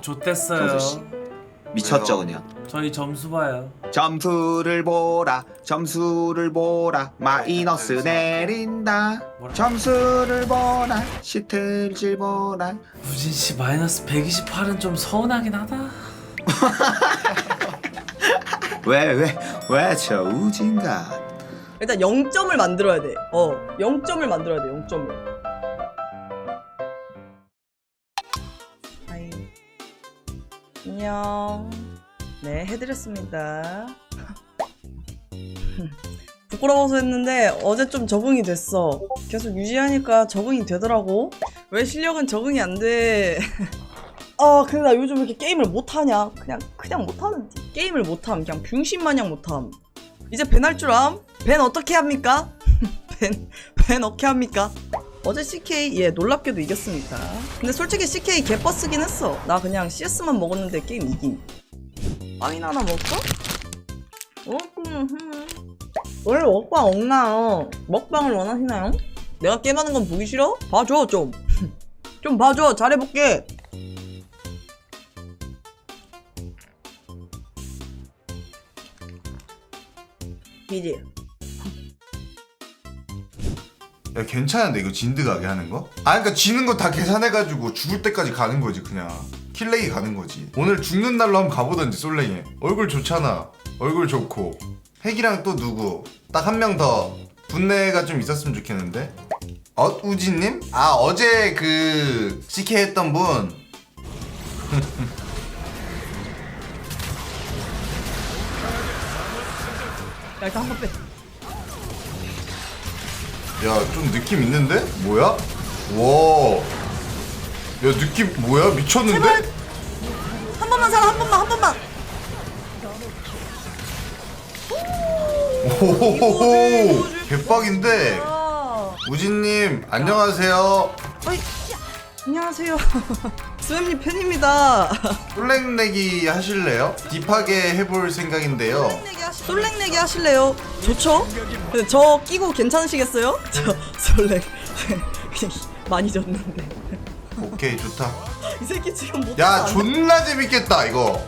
좋댔어요. 씨. 미쳤죠 그냥. 저희 점수 봐요. 점수를 보라 점수를 보라 마이너스 내린다 뭐라? 점수를 보라 시틀질 보라 우진 씨 마이너스 128은 좀 서운하긴 하다. 왜 왜 왜 저 우진가 일단 0점을 만들어야 돼. 어, 0점을 만들어야 돼. 0점을. 안녕. 네, 해드렸습니다. 부끄러워서 했는데 어제 좀 적응이 됐어. 계속 유지하니까 적응이 되더라고. 왜 실력은 적응이 안 돼? 아, 근데 나 요즘 왜 이렇게 게임을 못하냐? 그냥, 그냥 못하는지. 게임을 못함. 그냥 병신마냥 못함. 이제 밴 할 줄 암? 밴 어떻게 합니까? 밴, 밴 어떻게 합니까? 어제 CK, 예, 놀랍게도 이겼습니다. 근데 솔직히 CK 개버스긴 했어. 나 그냥 CS만 먹었는데 게임 이김. 빵이나 하나 음, 음. 원래 먹방 없나요? 먹방을 원하시나요? 내가 게임하는 건 보기 싫어? 봐줘, 좀. 좀 봐줘, 잘해볼게. 비지. 야 괜찮은데 이거 진드 가게 하는 거? 아 그러니까 지는 거 다 계산해가지고 죽을 때까지 가는 거지 그냥. 킬레이 가는 거지. 오늘 죽는 날로 한번 가보던지 솔랭에 얼굴 좋잖아. 얼굴 좋고. 핵이랑 또 누구? 딱 한 명 더. 분내가 좀 있었으면 좋겠는데. 어 우진님? 아 어제 그 CK 했던 분. 야, 일단 한번 빼. 야 좀 느낌 있는데? 뭐야? 와. 야 느낌 뭐야? 미쳤는데? 제발! 한 번만 살아, 한 번만, 한 번만! 오호호호 개빡인데 아, 우진님 안녕하세요 어이, 안녕하세요. 스맵님 팬입니다. 솔랭 내기 하실래요? 딥하게 해볼 생각인데요 솔랭내기, 솔랭내기 하실래요? 좋죠? 근데 저 끼고 괜찮으시겠어요? 저 솔랭 많이 졌는데 오케이 좋다 이 새끼 지금 못 야 존나 재밌겠다 이거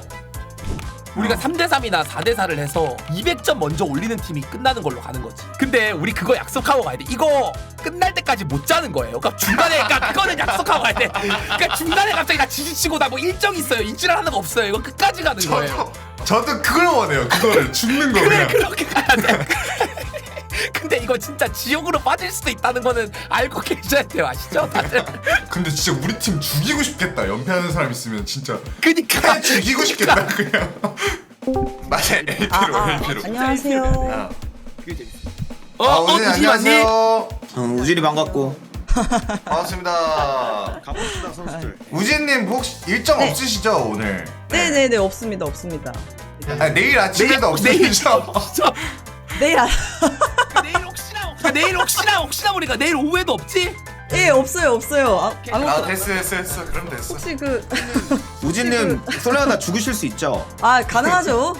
우리가 3대3이나 4대4를 해서 200점 먼저 올리는 팀이 끝나는 걸로 가는 거지. 근데 우리 그거 약속하고 가야 돼. 이거 끝날 때까지 못 자는 거예요. 그러니까 중간에, 그러니까 그거는 약속하고 가야 돼. 그러니까 중간에 갑자기 나 지지치고 나 뭐 일정 있어요. 일주일 하는 거 없어요. 이거 끝까지 가는 거예요. 저도 저도 그걸 원해요 그거를 죽는 거 그래, 그냥 그렇게 가야 돼. 근데 이거 진짜 지옥으로 빠질 수도 있다는 거는 알고 계셔야 돼요. 아시죠? 다들. 근데 진짜 우리 팀 죽이고 싶겠다 연패하는 사람 있으면 진짜 그니까. 죽이고 싶겠다 그냥 맞아 LP로 아, 아, LP로 안녕하세요. 아, 어, 아 어, 우진 우진이 왔니? 안녕하세요 어, 우진이 반갑고 반갑습니다 가봅시다 선수들 우진님 혹시 일정 네. 없으시죠 오늘? 네네네 없습니다 없습니다. 아, 내일 아침에도 없으시죠? 진짜. 내일 아, 내일 혹시나 혹- 내일 혹시나 혹시나 우리가 내일 오후에도 없지? 예 없어요 없어요. 아, 아 아무것도 됐어 됐어 됐어 그럼 됐어 혹시 그 우진님 솔랭하다 죽으실 수 있죠? 아 가능하죠.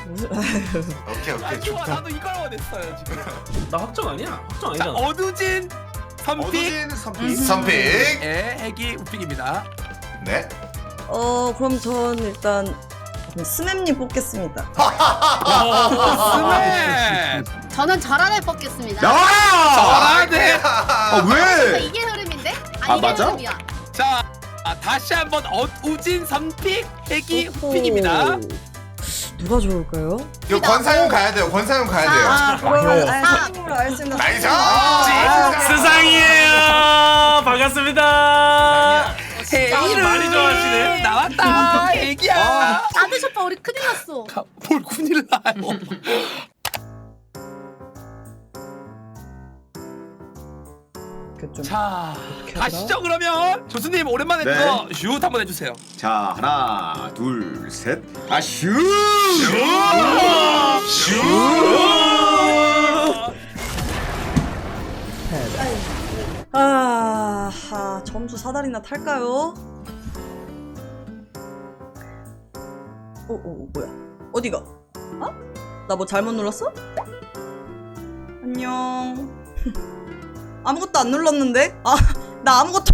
오케이 오케이. 아, 좋아. 좋다. 나도 이걸 원했어요 지금. 나 확정 아니야? 확정 자 아니잖아. 어두진 선픽. 어두진 선픽. 선픽. 예 핵이 우픽입니다. 네. 어 그럼 전 일단 스맵님 뽑겠습니다. 스맵! 저는 저란을 뽑겠습니다. 잘하네 아 왜? 이게? 아, 아, 맞아? 자 아, 다시 한번 어 우진 선픽 핵이 오호. 우픽입니다 누가 좋을까요? 이거 권사용 가야 돼요 권사용 가야 돼요 아, 아. 선생님으로 알겠습니다. 나이스 아, 세상이에요. 반갑습니다. 핵이를 많이 좋아하시네. 나왔다 아들 셔퍼 우리 큰일 났어. 가- 뭘 군일 나요 그 좀- 자 어떻게 가시죠 그러면 조수님 오랜만에 네. 그거 슛 한번 해주세요 자 하나 둘셋 아슈 아, 아, 점수 사다리나 탈까요? 어, 어, 어, 뭐야? 어디가? 어? 나 뭐 잘못 눌렀어? 안녕. 아무것도 안 눌렀는데? 아, 나 아무것도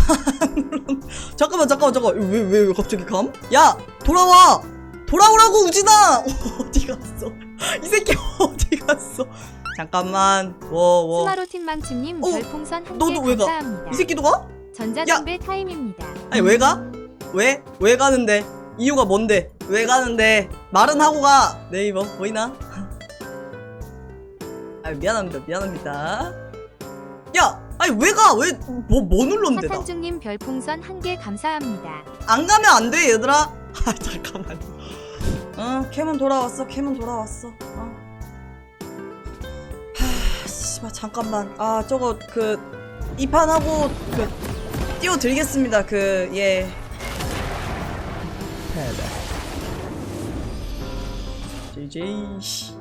안 눌렀 잠깐만 잠깐만 잠깐만 왜 왜 왜 갑자기 감? 야 돌아와 돌아오라고 우진아 어디 갔어 이 새끼 어디 갔어 잠깐만 워 워 스마로 팀망치님 어, 별풍선 한개 너도 왜 가? 감사합니다. 이 새끼도 가? 전자담배 타임입니다. 아니 왜 가? 왜? 왜 가는데? 이유가 뭔데? 왜 가는데? 말은 하고 가 네이버 보이나? 아 미안합니다 미안합니다 야 아니 왜 가? 왜뭐뭐 눌렀는데 나? 사탄중님 별풍선 한 개 감사합니다. 안 가면 안 돼 얘들아 아 잠깐만 어 캠은 돌아왔어 캠은 돌아왔어 어. 하 씨발 잠깐만 아 저거 그 이 판 하고 그 띄워드리겠습니다 그 예 JJ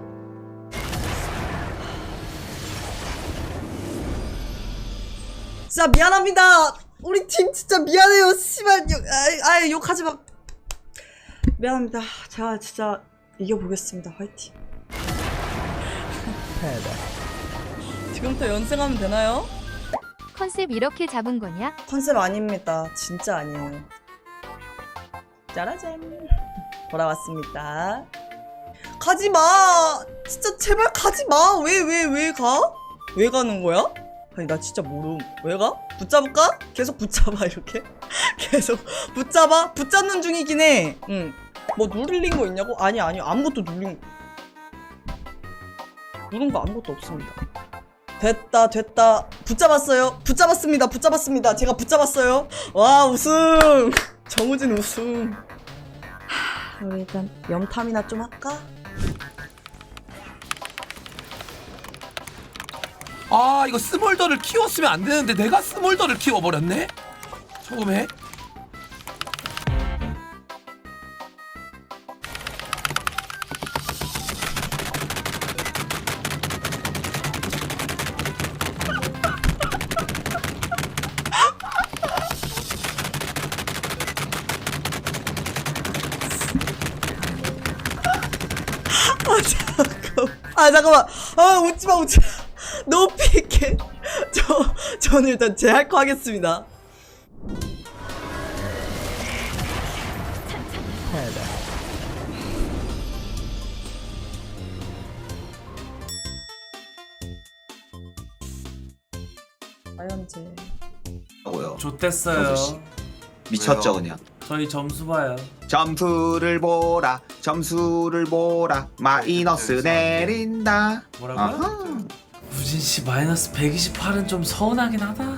진짜 미안합니다. 우리 팀 진짜 미안해요. 씨발 욕, 아, 아 욕하지 마. 미안합니다. 제가 진짜 이겨보겠습니다. 화이팅. 지금부터 연승하면 되나요? 컨셉 이렇게 잡은 거냐? 컨셉 아닙니다. 진짜 아니에요. 짜라잔. 돌아왔습니다. 가지 마. 진짜 제발 가지 마. 왜 왜 왜 가? 왜 가는 거야? 아니 나 진짜 모름. 왜 가? 붙잡을까? 계속 붙잡아 이렇게. 계속 붙잡아. 붙잡는 중이긴 해. 응. 뭐 누르린 거 있냐고? 아니 아니 아무것도 누른 거. 누른 거 아무것도 없습니다. 됐다 됐다 붙잡았어요 붙잡았습니다 붙잡았습니다 제가 붙잡았어요 와 우승 정우진 우승 하, 우리 일단 염탐이나 좀 할까? 아 이거 스몰더를 키웠으면 안 되는데 내가 스몰더를 키워버렸네? 처음에? 아 잠깐만. 아아 웃지마 웃지마. 있게 저 저는 일단 제할거 하겠습니다 아연제 하고요. 좋댔어요 여섯 시. 미쳤죠 그냥. 저희 점수 봐요 점수를 보라 점수를 보라 마이너스 내린다. 뭐라고요? 아하. 우진씨 마이너스 128은 좀 서운하긴 하다.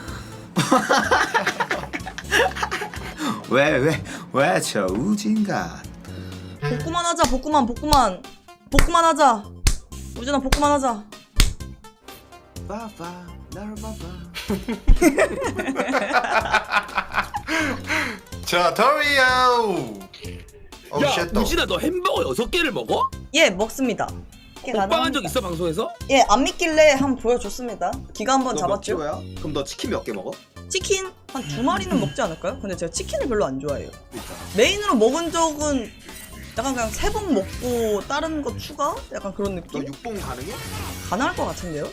왜 왜 왜 저 우진가. 복구만 하자 복구만 복구만. 복구만 하자. 우진아 복구만 하자. 봐봐 날 봐봐. 자 더리오 어야쉣 우진아 너 햄버거 6개를 먹어? 예 먹습니다 먹방한 적 있어 방송에서? 예 안 믿길래 한번 보여줬습니다 기가 한번 잡았죠 야 그럼 너 치킨 몇 개 먹어? 치킨 한 두 마리는 먹지 않을까요? 근데 제가 치킨을 별로 안 좋아해요 메인으로 먹은 적은 약간 그냥 세 번 먹고 다른 거 추가? 약간 그런 너 느낌? 육봉 가능해? 가능할 것 같은데요?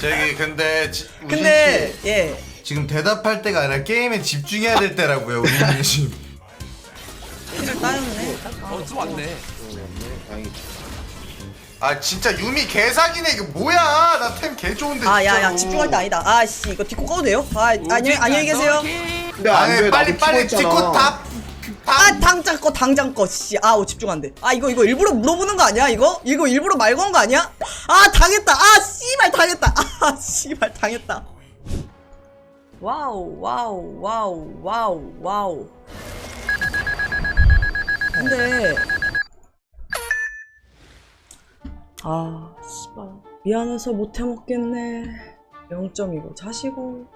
저기 근데 지, 우진 근데 씨, 예 지금 대답할 때가 아니라 게임에 집중해야 될 때라고요 우진 씨 치킨을 따였네 어 들어왔네 다행이다. 아 진짜 유미 개사기네 이거 뭐야 나 템 개 좋은데 아 야 야 진짜로. 집중할 때 아니다 아 씨 이거 뒷코 꺼도 돼요? 아 안녕히, 안녕히 계세요 근데 안 아니 돼. 빨리 나도 빨리 있잖아. 탑아 당장 거 당장 거씨아 오 집중 안 돼 아 이거 이거 일부러 물어보는 거 아니야 이거? 이거 일부러 말건거 아니야? 아 당했다 아 씨발 당했다 아 씨발 당했다 와우 와우 와우 와우 와우 근데 아 씨발. 미안해서 못 해 먹겠네. 0점이고 자시고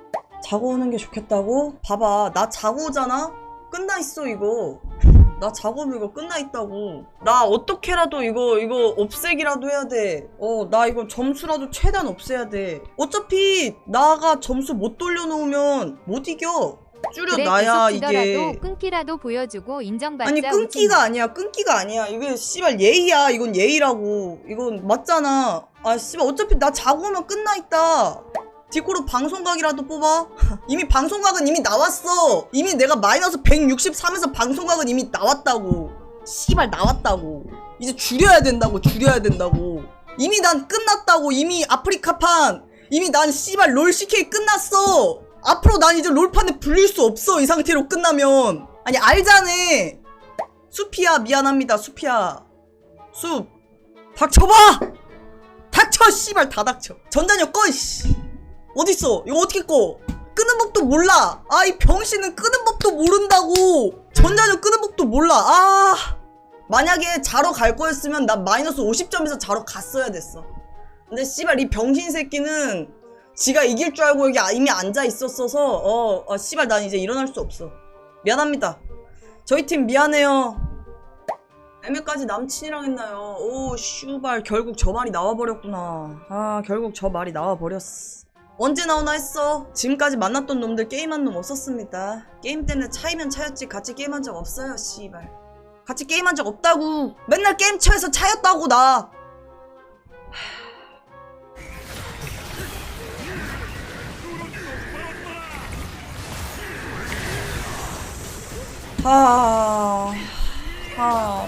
자고 오는 게 좋겠다고? 봐봐 나 자고 오잖아? 끝나 있어 이거. 나 오면 이거 끝나 있다고. 나 어떻게라도 이거 이거 없애기라도 해야 돼어 나 이거 점수라도 최대한 없애야 돼. 어차피 나가 점수 못 돌려놓으면 못 이겨 줄여놔야 지더라도 이게 끊기라도 보여주고 인정받자. 아니 끊기가 아니야 끊기가 아니야 이게 씨발 예의야 이건 예의라고 이건 맞잖아 아 씨발 어차피 나 자고 오면 끝나 있다 디코로 방송각이라도 뽑아. 이미 방송각은 이미 나왔어. 이미 내가 마이너스 163에서 방송각은 이미 나왔다고. 씨발 나왔다고. 이제 줄여야 된다고. 줄여야 된다고. 이미 난 끝났다고. 이미 아프리카판. 이미 난 씨발 롤 CK 끝났어. 앞으로 난 이제 롤판에 불릴 수 없어. 이 상태로 끝나면. 아니 알자네. 수피야 미안합니다. 수피야. 숲. 닥쳐봐. 닥쳐 씨발 다 닥쳐. 전자녀 꺼 씨. 어딨어? 이거 어떻게 꺼? 끄는 법도 몰라. 아, 이 병신은 끄는 법도 모른다고. 전자녀 끄는 법도 몰라. 아. 만약에 자러 갈 거였으면 난 마이너스 50점에서 자러 갔어야 됐어. 근데 씨발 이 병신 새끼는 지가 이길 줄 알고 여기 이미 앉아 있었어서 어, 어 씨발 난 이제 일어날 수 없어. 미안합니다. 저희 팀 미안해요. 애매까지 남친이랑 했나요? 오, 슈발, 결국 저 말이 나와버렸구나. 아, 결국 저 말이 나와버렸어. 언제 나오나 했어. 지금까지 만났던 놈들 게임한 놈 없었습니다. 게임 때문에 차이면 차였지 같이 게임한 적 없어요, 씨발. 같이 게임한 적 없다고. 맨날 게임 차에서 차였다고, 나. 하... 하...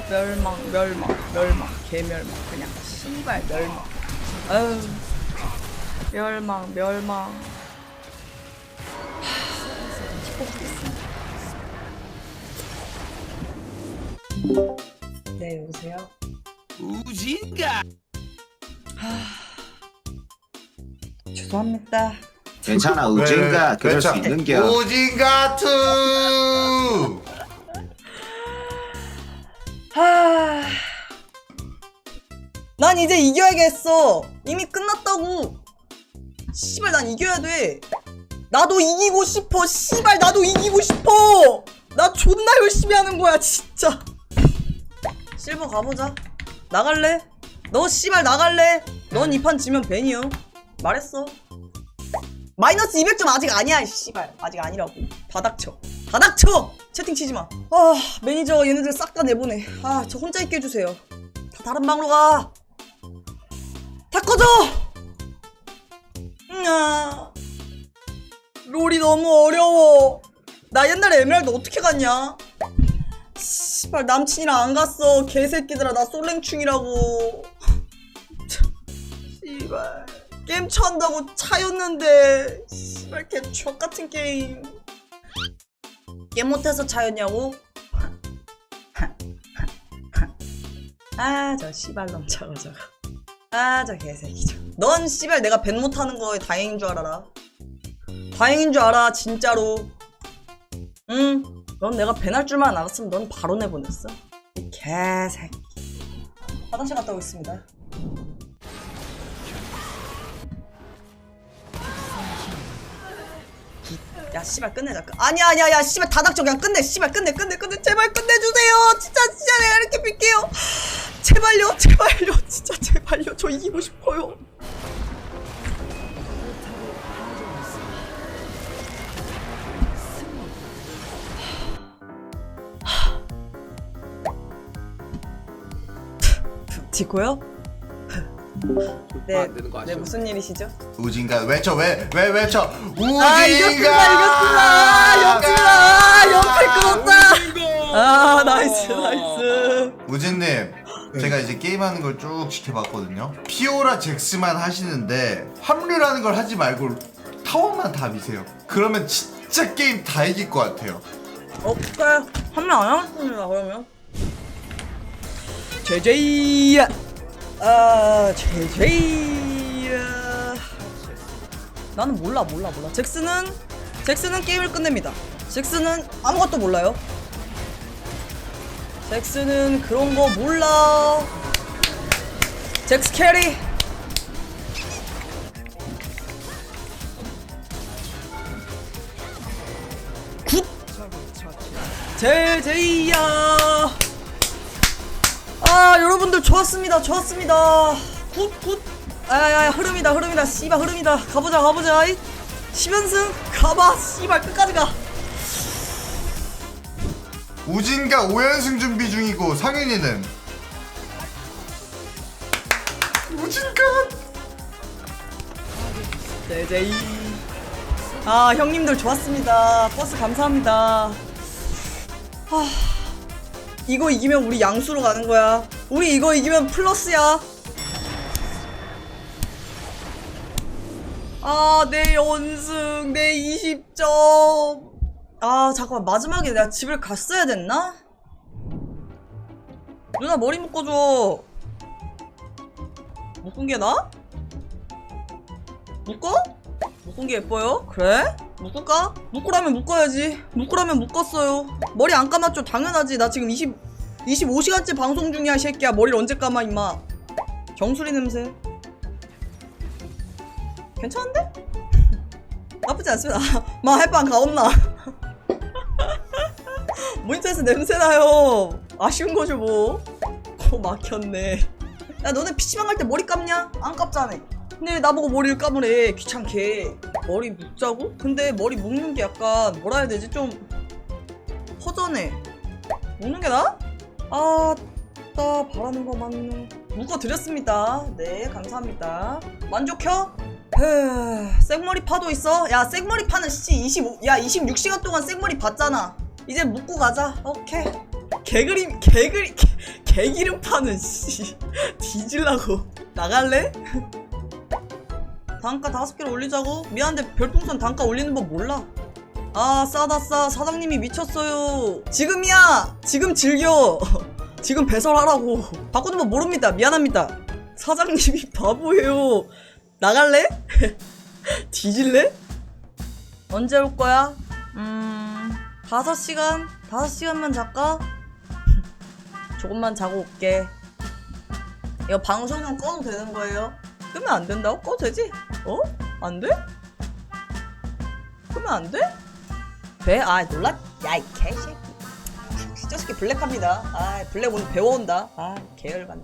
멸망, 멸망, 멸망, 개멸망. 그냥 씨발 멸망. 아유... 멸망, 멸망. 네, 여보세요? 우진가 죄송합니다. 괜찮아 우진가 그럴 수 있는겨 우진가 투. 난 이제 이겨야겠어. 이미 끝났다고. 씨발, 난 이겨야 돼. 나도 이기고 싶어. 씨발, 나도 이기고 싶어. 나 존나 열심히 하는 거야, 진짜. 실버 가보자. 나갈래? 너 씨발 나갈래? 넌 이 판 지면 벤이요. 말했어. 마이너스 200점 아직 아니야, 이 씨발. 아직 아니라고. 다 닥쳐. 다 닥쳐! 채팅 치지 마. 아, 매니저 얘네들 싹 다 내보내. 아, 저 혼자 있게 해주세요. 다 다른 방으로 가. 다 꺼져! 음, 아. 롤이 너무 어려워. 나 옛날에 에메랄드 어떻게 갔냐? 씨발, 남친이랑 안 갔어. 개새끼들아, 나 솔랭충이라고. 참, 씨발. 게임 차한다고 차였는데. 씨발, 개 X같은 게임. 게임 못해서 차였냐고? 아, 저 씨발 놈 저거 저거. 아, 저 개새끼 저거. 넌 씨발 내가 벤 못하는 거에 다행인 줄 알아라. 다행인 줄 알아, 진짜로. 응, 넌 내가 벤할 줄만 알았으면 넌 바로 내보냈어. 이 개새끼. 화장실 갔다 오겠습니다. 야 씨발 끝내자 아니야 아니야 야 씨발 다 닥쳐 그냥 끝내 씨발 끝내 끝내 끝내 제발 끝내주세요 진짜 진짜 내가 이렇게 빌게요 제발요 제발요 진짜 제발요 저 이기고 싶어요 디코요? 네, 안 되는 거 네 아쉬워. 무슨 일이시죠? 우진가 외쳐 왜 왜 외쳐? 아 이겼습니다 이겼습니다 이겼습니다 영팔 끊었다. 아 나이스 나이스. 우진님 제가 이제 게임하는 걸 쭉 지켜봤거든요. 피오라 잭스만 하시는데 합류라는 걸 하지 말고 타워만 다 미세요. 그러면 진짜 게임 다 이길 것 같아요. 없어요 한명 안 하겠습니다 그러면. 제제이 아 제제이 나는 몰라 몰라 몰라. 잭스는 잭스는 게임을 끝냅니다. 잭스는 아무것도 몰라요. 잭스는 그런 거 몰라. 잭스 캐리. 굿! 제제이야 아 여러분들 좋았습니다. 좋았습니다. 굿굿. 아야야 흐름이다 흐름이다. 씨발 흐름이다. 가보자 가보자. 이 10연승 가봐. 씨발 끝까지 가. 우진가 5연승 준비 중이고 상윤이는? 우진가 제제이. 아 형님들 좋았습니다. 버스 감사합니다. 아 이거 이기면 우리 양수로 가는 거야 우리 이거 이기면 플러스야 아 내 연승 내 20점 아 잠깐만 마지막에 내가 집을 갔어야 됐나? 누나 머리 묶어줘 묶은 게 나? 묶어? 묶은 게 예뻐요? 그래? 묶을까? 묶으라면 묶어야지. 묶으라면 묶었어요. 머리 안 감았죠? 당연하지. 나 지금 20 25시간째 방송 중이야 이 새끼야. 머리를 언제 감아 임마? 정수리 냄새. 괜찮은데? 나쁘지 않습니다. 마 햇반 가온나? 모니터에서 냄새나요. 아쉬운 거죠 뭐 코 막혔네. 야 너네 PC방 갈 때 머리 감냐? 안 감잖아 근데 나보고 머리를 감으래. 귀찮게. 머리 묶자고? 근데 머리 묶는 게 약간 뭐라 해야 되지? 좀 허전해. 묶는 게 나아? 아따 바라는 거 맞네 묶어드렸습니다. 네 감사합니다. 만족혀? 헤 생머리 파도 있어? 야 생머리 파는 씨 25, 야 26시간 동안 생머리 봤잖아. 이제 묶고 가자. 오케이. 개그림 개그리 개, 개기름 파는 씨. 뒤질라고. 나갈래? 단가 다섯 개를 올리자고? 미안한데 별풍선 단가 올리는 법 몰라 아 싸다 싸 사장님이 미쳤어요 지금이야 지금 즐겨 지금 배설하라고 바꾸는 법 모릅니다 미안합니다 사장님이 바보예요 나갈래? 뒤질래? 언제 올 거야? 음... 5시간? 5시간만 잘까? 조금만 자고 올게 이거 방송은 꺼도 되는 거예요? 끄면 안 된다고? 꺼도 되지? 어? 안 돼? 끄면 안 돼? 돼? 아 놀라? 야 이 개새끼 저 새끼 블랙합니다 아 블랙 오늘 배워온다 아 개열받네